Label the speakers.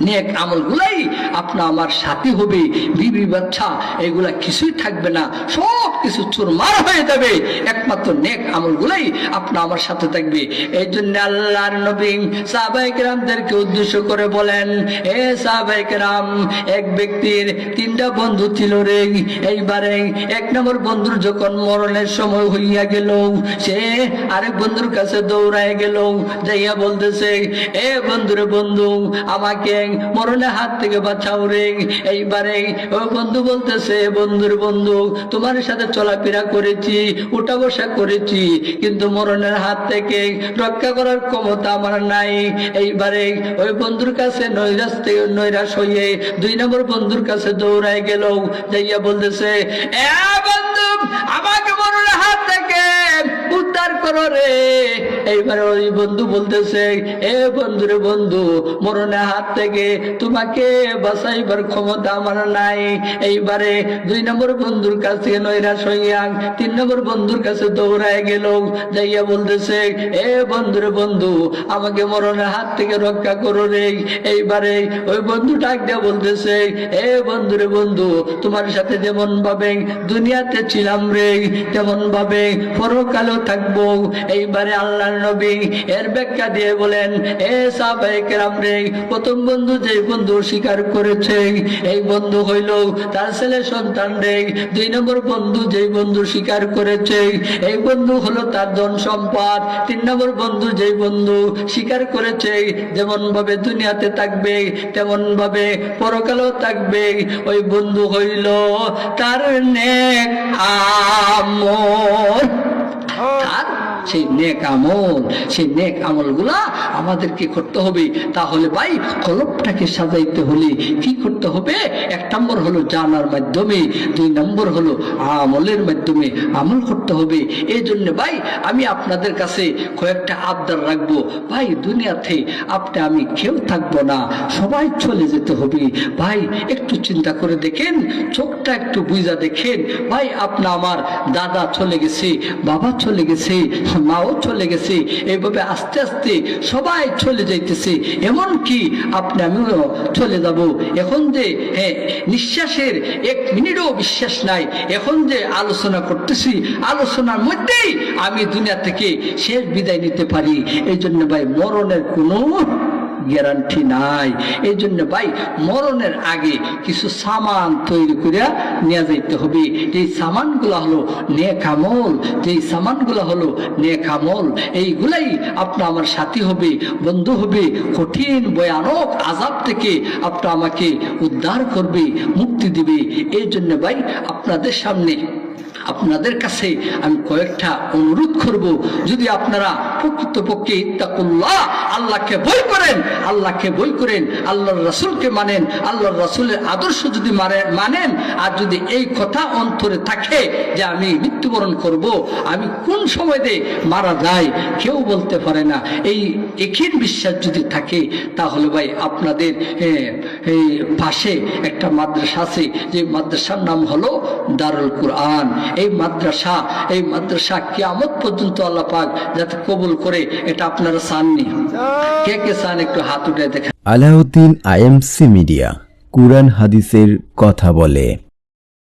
Speaker 1: নেক আমলগুলাই আপনা আমার সাথী হবে। বিবি বাচ্চা, এগুলা কিছুই থাকবে না। সব কিছু চুরমার হয়ে যাবে। একমাত্র নেক আমলগুলাই আপনা আমার সাথে থাকবে। এই জন্য আল্লাহর নবী সাহাবাহিক রামদেরকে উদ্দেশ্য করে বলেন, এ সাহাবাহিক রাম এক ব্যক্তির তিনটা বন্ধু ছিল রে। এইবারে এক নম্বর বন্ধুর যখন মরণের সময় হইয়া গেল, সে আরেক বন্ধুর কাছে দৌড়ায় গেল। যাইয়া বলতেছে, এ বন্ধুরে বন্ধু, আমাকে মরণের হাত থেকে বাঁচাও রে। এইবারে ওই বন্ধু বলতেছে, বন্ধুর বন্ধু, তোমার সাথে চলাফেরা করেছি, উঠা বসা করেছি, কিন্তু মরণের হাত থেকে রক্ষা করার ক্ষমতা আমার নাই। এইবারে, ওই বন্ধুর কাছে নৈরাশ থেকে নৈরাশ হয়ে দুই নম্বর বন্ধুর কাছে দৌড়ায় গেল। যাইয়া বলতেছে আমাকে মরণের হাত থেকে উদ্ধার করো রে। এইবারে ওই বন্ধু বলতেছে, এ বন্ধুরে বন্ধু, মরণের হাত থেকে তোমাকে বাঁচাইবার ক্ষমতা আমার নাই। এইবারে দুই নম্বর বন্ধুর কাছে নৈরাশ হইয়া তিন নম্বর বন্ধুর কাছে দৌড়ায় গেল, যাইয়া বলতেছে, এ বন্ধুরে বন্ধু, আমাকে মরণের হাত থেকে রক্ষা করো রে। এইবারে ওই বন্ধু ডাক দিয়া বলতেছে, এ বন্ধুরে বন্ধু, তোমার সাথে যেমন ভাবে দুনিয়াতে ছিলাম রে তেমন ভাবে পরকালেও থাকব এইবারে আল্লাহ নবী এর ব্যাখ্যা দিয়ে বলেন, এ সাহাবাহিকেরাম রে, প্রথম বন্ধু যে বন্ধু স্বীকার করেছে, এই বন্ধু হইল তার ছেলে সন্তান রে। দুই নম্বর বন্ধু যে বন্ধু স্বীকার করেছে, এই বন্ধু হলো তার ধন সম্পদ। তিন নম্বর বন্ধু যে বন্ধু স্বীকার করেছে যেমন ভাবে দুনিয়াতে থাকবে তেমন ভাবে পরকালেও থাকবে। ওই বন্ধু হইল তার নেক আমল। তার সেই নেক আমল, সেই নেক আমলগুলা আমাদেরকে করতে হবে। তাহলে ভাই কলপটাকে সাজাইতে হলে কি করতে হবে? এক নম্বর হলো জানার মাধ্যমে, দুই নম্বর হলো আমলের মাধ্যমে আমল করতে হবে। এই জন্য ভাই, আমি আপনাদের কাছে কয়েকটা আবদার রাখব। ভাই, দুনিয়াতে আপনি, আমি কেউ থাকব না, সবাই চলে যেতে হবে। ভাই, একটু চিন্তা করে দেখেন, চোখটা একটু বুঝা দেখেন। ভাই, আপনা আমার দাদা চলে গেছে, বাবা চলে গেছে মাও চলে গেছে। এইভাবে আস্তে আস্তে সবাই চলে যাইতেছে। এমন কি আপনি আমিও চলে যাব। এখন যে হ্যাঁ নিঃশ্বাসের এক মিনিটও বিশ্বাস নাই। এখন যে আলোচনা করতেছি, আলোচনার মধ্যেই আমি দুনিয়া থেকে শেষ বিদায় নিতে পারি। এই জন্য ভাই, মরণের কোনো গ্যারান্টি নাই। এই জন্য ভাই, মরণের আগে কিছু সামান তৈরি করিয়া নিয়ে যাইতে হবে। এই সামানগুলো হলো নেকামল যেই সামানগুলো হলো নেকামল এইগুলাই আপনার আমার সাথী হবে, বন্ধু হবে, কঠিন, ভয়ানক আজাব থেকে আপনার আমাকে উদ্ধার করবে, মুক্তি দিবে। এই জন্য ভাই, আপনাদের সামনে, আপনাদের কাছে আমি কয়েকটা অনুরোধ করব। যদি আপনারা প্রকৃতপক্ষে ইত্তাকুল্লাহ। আল্লাহকে বই করেন, আল্লাহকে বই করেন, আল্লাহর রাসূলকে মানেন, আল্লাহর রাসূলের আদর্শ যদি মানেন, আর যদি এই কথা অন্তরে থাকে যে আমি মৃত্যুবরণ করব, আমি কোন সময় দিয়ে মারা যায়, কেউ বলতে পারে না। এই একিন বিশ্বাস যদি থাকে, তাহলে ভাই আপনাদের এই পাশে একটা মাদ্রাসা আছে, যে মাদ্রাসার নাম হলো দারুল কুরআন। এই মাদ্রাসা এই মাদ্রাসা কিয়ামত পর্যন্ত আল্লাহ পাক যাতে কবুল করে, এটা আপনারা চাননি কে কে চান একটু হাত উঠে দেখেন।
Speaker 2: আলাউদ্দিন আইএমসি মিডিয়া, কুরআন হাদিসের কথা বলে।